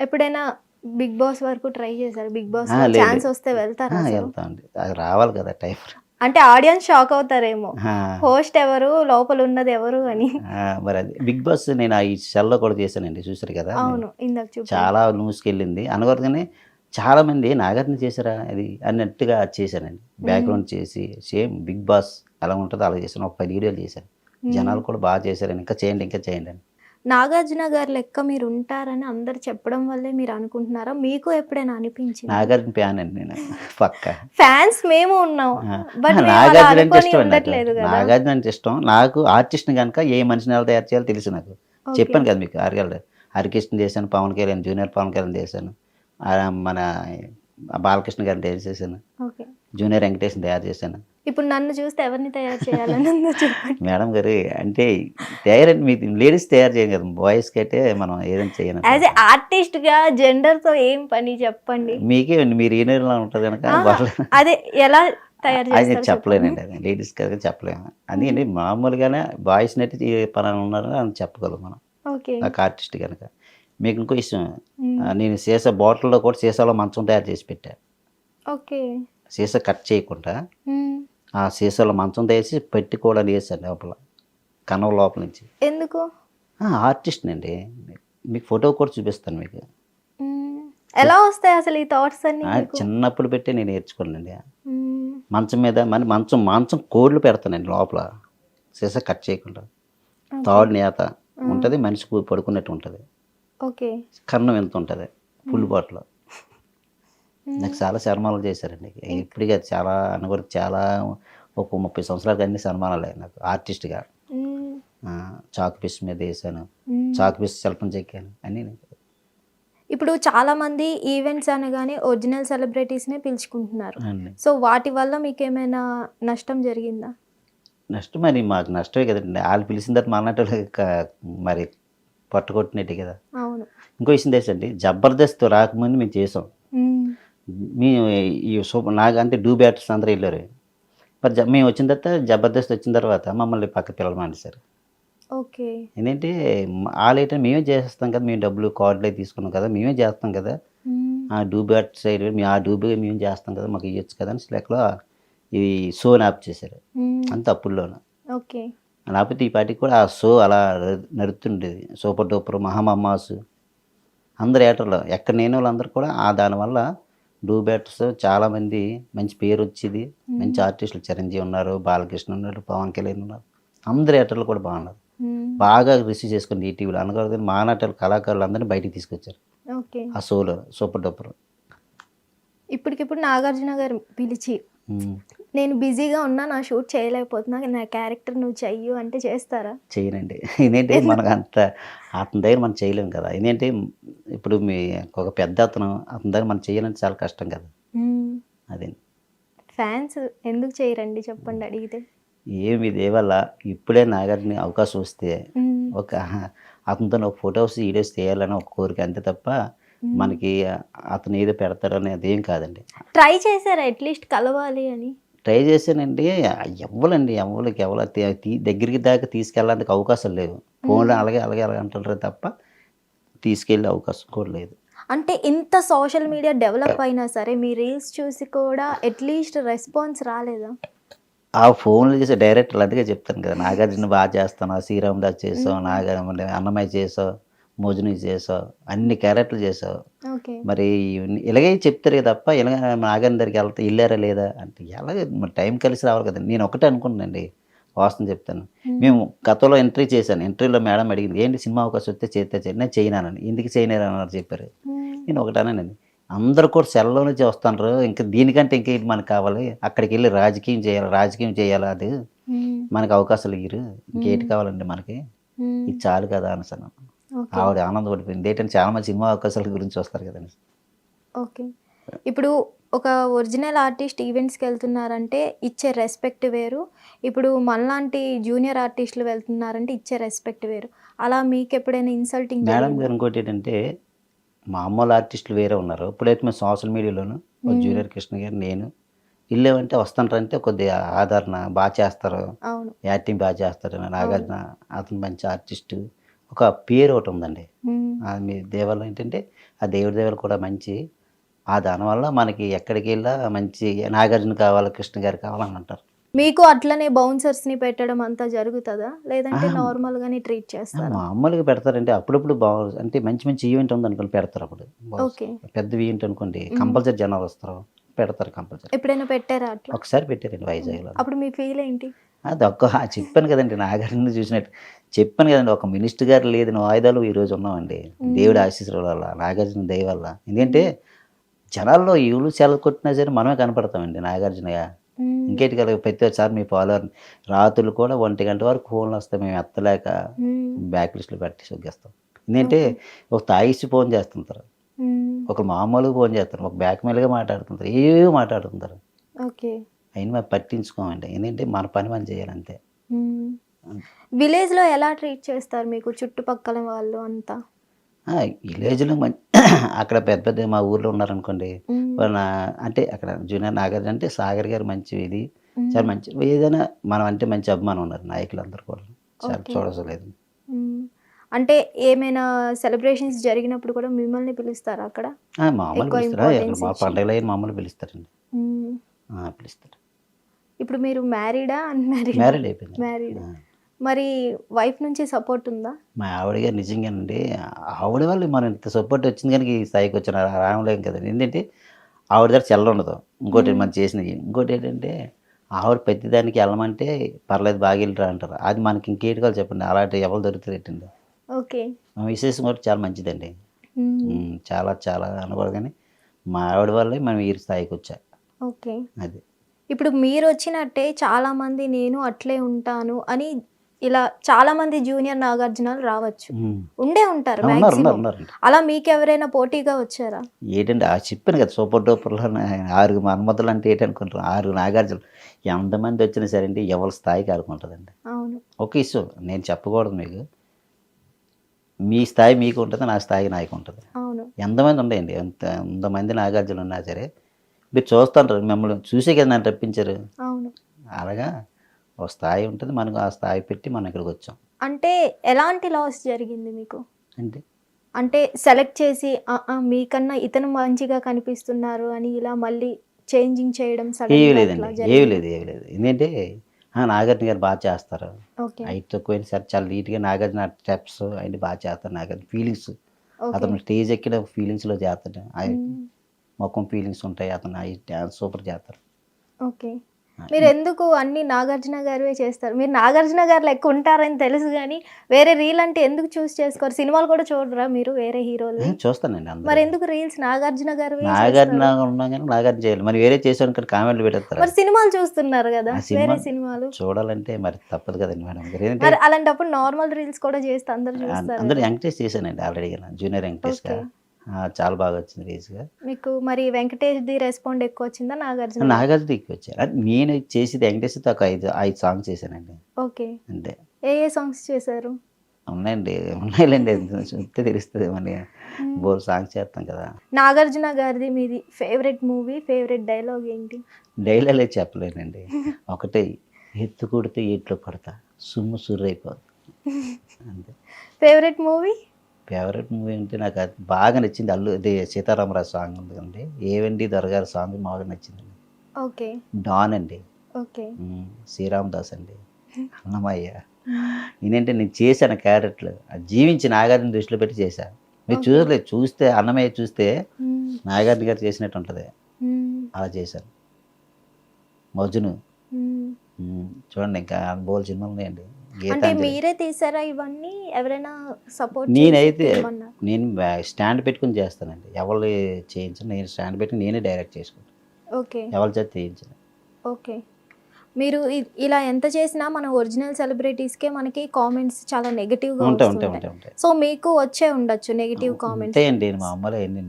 ఎప్పుడైనా Bigg Boss వరకు try చేశారు? Bigg Boss. ఛాన్స్ వస్తే వెళ్తారా? వెళ్తామండి అది రావాలి కదా టైం అంటే ఆడియన్స్ షాక్ అవుతారేమో. హోస్ట్ ఎవరు లోపల ఉన్నది ఎవరు అని. మరి అది బిగ్ బాస్ నేను ఈ సెల్లో కూడా చేశానండి చూసారు కదా? అవును ఇందాక చాలా న్యూస్కి అనగానే చాలా మంది నాగార్జున చేశారా? అది అన్నట్టుగా చేశానండి. బ్యాక్గ్రౌండ్ చేసి సేమ్ బిగ్ బాస్ ఎలా ఉంటుందో అలా చేశాను. ఒక పది వీడియోలు చేశాను. జనాలు కూడా బాగా చేశారని. ఇంకా చేయండి ఇంకా చేయండి అని. నాగార్జున గారి లెక్క మీరు ఉంటారని అందరు చెప్పడం వల్లే మీరు అనుకుంటున్నారా మీకు ఎప్పుడైనా అనిపించింది? నాగార్జున ఫ్యాన్ అండి నేను పక్క. ఫ్యాన్స్ మేము ఉన్నాం బట్ నాగార్జున అంటే ఇష్టం నాగార్జున అంటే ఇష్టం. నాకు ఆర్టిస్ట్ని కనుక ఏ మనిషిని ఎలా తయారు చేయాలో తెలుసు నాకు. చెప్పాను కదా మీకు అరగల హరికృష్ణ చేశాను పవన్ కళ్యాణ్ జూనియర్ పవన్ కళ్యాణ్ చేశాను. మన బాలకృష్ణ గారిని తయారు చేశాను. జూనియర్ వెంకటేష్ని తయారు చేశాను. ఇప్పుడు నన్ను చూస్తే ఎవరిని తయారు చేయాలని చెప్పండి. మేడం గారు అంటే తయారండి మీకు లేడీస్ తయారు చేయం కదా బాయ్స్కి అయితే మనం ఏదైనా చేయను యాజ్ ఏ ఆర్టిస్ట్గా జెండర్తో ఏం పని చెప్పండి. మీకే మీరు ఏ నెలలో ఉంటుంది కనుక అదే ఎలా అది చెప్పలేనండి అది లేడీస్ కనుక చెప్పలేము. అందుకని మామూలుగానే బాయ్స్ని అయితే ఈ పలానా ఉన్నారు అని చెప్పగలం మనం. ఓకే. నాకు ఆర్టిస్ట్ కనుక. మీకు ఇంకో ఆ, నేను సీసా బాటిల్లో కూడా సీసాలో మంచం తయారు చేసి పెట్టా. ఓకే. సీసా కట్ చేయకుండా ఆ సీసాలో మంచం తీసి పెట్టి కూడా వేసాను లోపల కనవ లోపల నుంచి. ఎందుకు? ఆర్టిస్ట్ అండి. మీకు ఫోటో కూడా చూపిస్తాను మీకు. ఎలా వస్తాయి అసలు ఈ థాట్స్ అన్ని? చిన్నప్పుడు పెట్టి నేను నేర్చుకోనండి మ్మ్. మంచం మీద మరి మంచం మంచం కోళ్ళు పెడతానండి లోపల. సీసా కట్ చేయకుండా. తాడు నేత ఉంటుంది మనిషి పడుకున్నట్టు ఉంటుంది. ఓకే. కన్నం ఎంత ఉంటుంది? Full bottle. నాకు చాలా సన్మానాలు చేశారండి. ఇప్పటికే చాలా అనగొరకు చాలా ఒక ముప్పై సంవత్సరాలకు అన్ని సన్మానాలు నాకు ఆర్టిస్ట్గా. చాక్ పీస్ మీద వేసాను. చాక్ పీస్ శిల్పం చెక్కాను. అన్నీ నేను. ఇప్పుడు చాలా మంది ఈవెంట్స్ అనగానే ఒరిజినల్ సెలబ్రిటీస్ నే పిలుచుకుంటున్నారు సో వాటి వల్ల మీకు ఏమైనా నష్టం జరిగిందా? నష్టం మరి మాకు నష్టమే కదండి. వాళ్ళు పిలిచిన తర్వాత మా అన్నట్టు మరి పట్టుకొట్టినట్టే కదా. అవును. ఇంకో విషయం తెలుసండి జబర్దస్త్ రాకముందు మేము చేసాం. మ్మ్. ఈ సూపర్ నాకు అంటే డూ బ్యాటర్స్ అందరూ వెళ్ళారు. మరి మేము వచ్చిన తర్వాత జబర్దస్త్ వచ్చిన తర్వాత మమ్మల్ని పక్క పిల్లలు మానేశారు. ఓకే. ఏంటంటే వాళ్ళైతే మేమే చేసేస్తాం కదా మేము డబ్బులు కార్డులే తీసుకున్నాం కదా మేమే చేస్తాం కదా. ఆ డూ బ్యాట్ సైడ్ మేము ఆ డూబీ మేము చేస్తాం కదా మాకు ఇవ్వచ్చు కదా అని లెక్కలో ఇది షోని ఆప్ చేశారు. అంత అప్పుల్లోనూ. ఓకే. లేకపోతే ఈ పాటికి కూడా ఆ షో అలా నడుతుండేది. సూపర్ డూపర్ మహామమ్మాసు అందరు ఏటర్లో ఎక్కడ నేను వాళ్ళందరూ కూడా ఆ దానివల్ల డూ బ్యాటర్స్ చాలామంది మంచి పేరు వచ్చేది. మంచి ఆర్టిస్టులు చిరంజీవి ఉన్నారు బాలకృష్ణ ఉన్నారు పవన్ కళ్యాణ్ ఉన్నారు. అందరు ఏటర్లు కూడా బాగున్నారు. బాగా రిసీవ్ చేసుకుని ఈటీవీలో అనగా మా నాటలు కళాకారులు అందరినీ బయటికి తీసుకొచ్చారు. ఓకే. ఆ షోలో సూపర్ డూపర్. ఇప్పటికిప్పుడు నాగార్జున గారు పిలిచి. నేను బిజీగా ఉన్నా నా షూట్ చేయలేకపోతున్నా నా క్యారెక్టర్ నువ్వు చెయ్యు అంటే చేస్తారా? చేయనండి. ఏంటంటే మనకు అంత అతని దగ్గర మనం చేయలేము కదా. ఏంటంటే ఇప్పుడు మీ ఒక పెద్ద అతను అతని దగ్గర మనం చేయాలంటే చాలా కష్టం కదా. అదే. ఫ్యాన్స్ ఎందుకు చేయరండి? చెప్పండి అడిగితే. ఏమి దేవల్ల ఇప్పుడే నాగార్జున అవకాశం వస్తే. ఒక అతనితో ఒక ఫొటోస్ వీడియోస్ తీయాలని ఒక కోరిక అంతే తప్ప మనకి అతను ఏదో పెడతారని అదేం కాదండి. ట్రై చేశారా అట్లీస్ట్ కలవాలి అని? ట్రై చేశానండి. ఎవ్వలండి ఎవ్వలకి ఎవరు దగ్గరికి దాకా తీసుకెళ్ళడానికి అవకాశం లేవు ఫోన్లో అలాగే అలాగే అలాగే అంటారు తప్ప తీసుకెళ్ళే అవకాశం కూడా లేదు. అంటే ఇంత సోషల్ మీడియా డెవలప్ అయినా సరే మీ రీల్స్ చూసి కూడా అట్లీస్ట్ రెస్పాన్స్ రాలేదా? ఆ ఫోన్లు చేసే డైరెక్టర్లు అందుకే చెప్తాను కదా నాగార్జున బాగా చేస్తాను శ్రీరామ్ దాస్ చేసావు నాగా అన్నమయ్య చేసావు. మోజుని చేసావు అన్ని క్యారెక్టర్లు చేసావు. మరి ఇలాగే చెప్తారు కదా తప్ప ఇలాగ నాగార్జున దగ్గరికి వెళ్తే వెళ్ళారా లేదా అంటే ఎలాగే మరి టైం కలిసి రావాలి కదా నేను ఒకటే అనుకున్నానండి వాస్తవం చెప్తాను. మేము. గతంలో ఎంట్రీ చేశాను ఎంట్రీలో మేడం అడిగింది ఏంటి సినిమా అవకాశం వస్తే చేస్తే చేయండి నేను చేయనానని ఎందుకు చేయలేరు అన్నారు చెప్పారు. నేను ఒకటేనండి అందరూ కూడా సెల్లో నుంచి వస్తాను ఇంకా దీనికంటే ఇంకా ఇది మనకు కావాలి అక్కడికి వెళ్ళి రాజకీయం చేయాలి రాజకీయం చేయాలి అది మనకు అవకాశాలు ఇయ్యరు ఇంకేటి కావాలండి మనకి? ఇది చాలు కదా అనేసాను ఆవిడ ఆనందపడిపోయింది ఏంటంటే చాలా మంది సినిమా అవకాశాల గురించి వస్తారు కదండి. ఓకే. ఇప్పుడు ఒక ఒరిజినల్ ఆర్టిస్ట్ ఈవెంట్స్కి వెళ్తున్నారంటే ఇచ్చే రెస్పెక్ట్ వేరు. ఇప్పుడు మనలాంటి జూనియర్ ఆర్టిస్టులు వెళ్తున్నారంటే ఇచ్చే రెస్పెక్ట్ వేరు. అలా మీకు ఎప్పుడైనా ఇన్సల్టింగ్ మేడం గారు ఇంకోటి ఏంటంటే మామూలు ఆర్టిస్టులు వేరే ఉన్నారు. ఇప్పుడైతే మేము సోషల్ మీడియాలోను జూనియర్ కృష్ణ గారు నేను వెళ్ళేవంటే వస్తానంటే కొద్దిగా ఆదరణ బాగా చేస్తారు. అవును. యాక్టింగ్ బాగా చేస్తారు. నాగార్జున అతను మంచి ఆర్టిస్టు. ఒక పేరు ఒకటి ఉందండి. మీ దేవాలయం ఏంటంటే ఆ దేవుడి దేవాలు కూడా మంచి ఆ దానివల్ల మనకి ఎక్కడికి వెళ్ళా మంచి నాగార్జున కావాలి కృష్ణ గారు కావాలని అంటారు. మీకు అట్లనే బౌన్సర్స్ని పెట్టడం అంతా జరుగుతుందా? లేదంటే ఆహా. నార్మల్ గానే ట్రీట్ చేస్తారా? మామూలుగా పెడతారంటే అప్పుడప్పుడు బాగు అంటే మంచి మంచి ఈవెంట్ ఉంది అనుకోండి పెడతారు అప్పుడు. ఓకే. పెద్ద ఈవెంట్ అనుకోండి. కంపల్సరీ జనాలు వస్తారు పెడతారు కంపల్సరీ ఎప్పుడైనా పెట్టారా ఒకసారి పెట్టారండి వైజాగ్లో. అప్పుడు మీ ఫీల్ ఏంటి? అది ఒక్క ఆ చెప్పాను కదండి నాగార్జున చూసినట్టు. చెప్పాను కదండి ఒక మినిస్టర్ గారు లేదని వాయిదాలు ఈ రోజు ఉన్నామండి. దేవుడి ఆశీస్సుల వల్ల నాగార్జున దయ వల్ల. ఎందుకంటే జనాల్లో ఈవులు సెల కొట్టినా సరే మనమే కనపడతామండి నాగార్జునగా. ఇంకేటి కదా ప్రతి ఒక్కసారి మీ ఫాలోవర్ రాత్రులు కూడా ఒంటి గంట వరకు ఫోన్లు వస్తాయి మేము ఎత్తలేక. బ్యాక్ లిస్ట్లో పెట్టి సొగ్గేస్తాం ఎందుకంటే ఒక తాగిసి ఫోన్ చేస్తుంటారు. ఒక మామూలుగా ఫోన్ చేస్తారు. ఒక బ్యాక్ మెయిల్గా మాట్లాడుతుంటారు. ఏవో మాట్లాడుతుంటారు. ఓకే. అయినా మేము పట్టించుకోమండి. ఎందుకంటే మన పని మనం చేయాలి అంతే. విలేజ్లో ఎలా ట్రీట్ చేస్తారు మీకు చుట్టుపక్కల వాళ్ళు అంతా? విలేజ్లో మంచి అక్కడ పెద్ద పెద్ద మా ఊర్లో ఉన్నారనుకోండి. వాళ్ళ అంటే అక్కడ జూనియర్ నాగార్జున అంటే సాగర్ గారు మంచి ఇది. చాలా మంచి ఏదైనా మనం అంటే మంచి అభిమానం ఉన్నారు నాయకులందరూ కూడా. చాలా మ్మ్. అంటే ఏమైనా సెలబ్రేషన్స్ జరిగినప్పుడు కూడా మిమ్మల్ని పిలుస్తారా అక్కడ? మామూలు పిలుస్తారా. మా. పండుగలు అయిన మామూలు పిలుస్తారండి. పిలుస్తారు. ఇప్పుడు మీరు మ్యారీడా అన్మ్యారీడ్? మ్యారేడ్ అయిపోయింది. మ్యారీడ్. మరి వైఫ్ నుంచి సపోర్ట్ ఉందా? మా ఆవిడ గారు నిజంగానండి ఆవిడ వాళ్ళు మనం ఇంత సపోర్ట్ వచ్చింది కనుక ఈ స్థాయికి వచ్చిన రావలేం కదండి. ఏంటంటే ఆవిడ దగ్గర చెల్ల ఉండదు. ఇంకోటి. మనం చేసినవి. ఇంకోటి ఏంటంటే ఆవిడ ప్రతిదానికి వెళ్ళమంటే పర్లేదు బాగా వెళ్ళిరా అంటారు. అది మనకి ఇంకేటి కావాలి చెప్పండి. అలాంటి ఎవరు దొరుకుతుంది ఏంటండి? ఓకే. విశేషం కూడా చాలా మంచిదండి. చాలా చాలా అనకూడదు కానీ మా ఆవిడ వల్లే మనం ఈ స్థాయికి వచ్చా. ఓకే. అది. ఇప్పుడు మీరు వచ్చినట్టే చాలా మంది నేను అట్లే ఉంటాను అని ఇలా చాలా మంది జూనియర్ నాగార్జునాలు రావచ్చు. ఉండే ఉంటారు maximum. ఉన్నారండి అలా మీకెవరైనా పోటీగా వచ్చారా? ఏంటంటే ఆ చెప్పాను కదా సూపర్ డూపర్లో ఆరు మన్మతులు అంటే ఏంటనుకుంటారు ఆరు నాగార్జులు. ఎంతమంది వచ్చినా సరే అండి ఎవరి స్థాయికి ఆడుకుంటుందండి అవును. ఒక ఇష్యూ నేను చెప్పకూడదు మీకు. మీ స్థాయి మీకు ఉంటుంది నా స్థాయి నాకు ఉంటుంది. అవును. ఎంతమంది ఉన్నాయండి? ఎంత ఎంతమంది నాగార్జులు ఉన్నా సరే మీరు చూస్తుంటారు మిమ్మల్ని చూసే కదా నన్ను రప్పించారు. అవును. అలాగా? ఒక స్థాయి ఉంటుంది మనకు ఆ స్థాయి పెట్టి మనం ఇక్కడికి వచ్చాం. అంటే ఎలాంటి లాస్ జరిగింది మీకు? అంటే? అంటే సెలెక్ట్ చేసి "ఆ, ఆ, మీకన్నా ఇతను మంచిగా కనిపిస్తున్నారు అని ఇలా మళ్ళీ చేంజింగ్ చేయడం ఏవి గా లేదండి. ఏవి జరిగిందా? లేదు ఏవి లేదు. ఆ, నాగార్జున గారు బాగా చేస్తారు. హైట్ తక్కువైనా సరే చాలా నీట్గా నాగార్జున స్టెప్స్ అవన్నీ బాగా చేస్తారు. నాగార్జున ఫీలింగ్స్ అతను స్టేజ్ ఎక్కిన ఫీలింగ్స్లో చేస్తాడు. ముఖం ఫీలింగ్స్ ఉంటాయి అతను ఆ డ్యాన్స్ సూపర్ చేస్తారు. ఓకే. మీరు ఎందుకు అన్ని నాగార్జున గారివే చేస్తారు? మీరు నాగార్జున గారు లెక్క ఉంటారని తెలుసు కానీ వేరే రీల్ అంటే ఎందుకు చూస్ చేసుకోరు? సినిమాలు కూడా చూడరా మీరు వేరే హీరోలు చూస్తానండి మరి ఎందుకు రీల్స్ నాగార్జున గారు నాగార్జున ఉన్నా కానీ నాగార్జున చేయాలి మరి వేరే చేసాను ఇక్కడ కామెంట్లు పెట్టేస్తారు? మరి సినిమాలు చూస్తున్నారు కదా వేరే సినిమాలు. చూడాలంటే మరి తప్పదు కదండి మేడం. గారు మరి అలాంటప్పుడు నార్మల్ రీల్స్ కూడా చేస్తే అందరు చూస్తారు అందరూ. వెంకటేష్ చేశానండి ఆల్రెడీ జూనియర్ వెంకటేష్గా ఓకే. చాలా బాగా వచ్చింది రీజ్గా మీకు మరి వెంకటేష్ ది రెస్పాండ్ ఎక్కువ వచ్చిందా? నాగార్జున? నాగార్జున ఎక్కువ వచ్చారు అంటే నేను చేసేది వెంకటేష్తో ఒక ఐదు ఐదు సాంగ్స్ చేశానండి. ఓకే. అంతే. ఏ ఏ సాంగ్స్ చేశారు? ఉన్నాయండి ఉన్నాయిలేండి. చెప్తే తెలుస్తుంది మన బోల్ సాంగ్స్ చేస్తాం కదా. నాగార్జున గారిది మీది ఫేవరెట్ మూవీ ఫేవరెట్ డైలాగ్ ఏంటి? డైలాగ్ చెప్పలేనండి. ఒకటే ఎత్తు కొడితే ఎట్లు పడతా సుమ్ము సుర్రైపోదు అంతే ఫేవరెట్ మూవీ? ఫేవరెట్ మూవీ అంటే నాకు అది బాగా నచ్చింది. అల్లు ఇది సీతారామరాజు సాంగ్ ఉంది కదండి. ఏవండి దొరగారి సాంగ్ బాగా నచ్చిందండి. ఓకే. డాన్ అండి. ఓకే. శ్రీరామ్ దాస్ అండి. అన్నమయ్య. నేనంటే నేను చేశాను క్యారెట్లు అది జీవించి నాగార్జున దృష్టిలో పెట్టి చేశాను మీరు. చూడలేదు చూస్తే అన్నమయ్య చూస్తే నాగార్జున గారు చేసినట్టు ఉంటుంది. అలా చేశాను. మజ్ను. చూడండి ఇంకా బోల్ సినిమాలు ఉన్నాయండి. అంటే మీరే తీసారా ఇవన్నీ? ఎవరైనా సపోర్ట్ నేనైతే నేను స్టాండ్ పెట్టుకుని చేస్తానండి. ఎవరు చేయించను నేను స్టాండ్ పెట్టుకుని నేనే డైరెక్ట్ చేసుకుంటాను ఓకే. ఎవరి చేత చేయించను. ఓకే. మీరు ఇలా ఎంత చేసినా మన ఒరిజినల్ సెలబ్రిటీస్కే మనకి కామెంట్స్ చాలా నెగటివ్గా ఉంటాయి ఉంటాయి ఉంటాయి ఉంటాయి. సో మీకు వచ్చే ఉండొచ్చు నెగటివ్ కామెంట్స్ ఉంటాయండి మా అమ్మలో ఎన్ని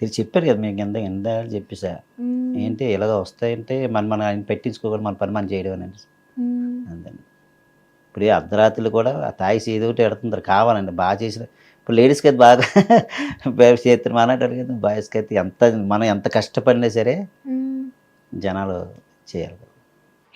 తిరిగి చెప్పారు కదా మీకు ఎంత ఎంత చెప్పేసా. ఏంటి ఇలాగ వస్తాయంటే మన మన ఆయన పెట్టించుకోకుండా మన పని మనం చేయడం అని. అంతే ఇప్పుడు అర్ధరాత్రులు కూడా ఆ తాగిసి ఏదో ఒకటి ఎడుతుంటారు కావాలండి బాగా చేసిన ఇప్పుడు లేడీస్కి అయితే బాగా చేతులు మానాడు కదా బాయ్స్కి అయితే ఎంత మనం ఎంత కష్టపడినా సరే జనాలు చేయాలి.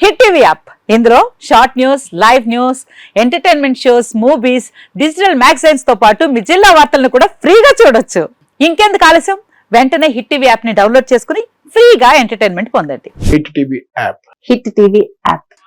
Hit TV app. ఇందులో short news live news entertainment shows movies digital మ్యాగజైన్స్తో పాటు మీ జిల్లా వార్తలను కూడా ఫ్రీగా చూడొచ్చు. ఇంకెందుకు ఆలస్యం? వెంటనే హిట్ టీవీ యాప్ని డౌన్లోడ్ చేసుకుని ఫ్రీగా ఎంటర్టైన్మెంట్ పొందండి. Hit TV app. Hit TV app.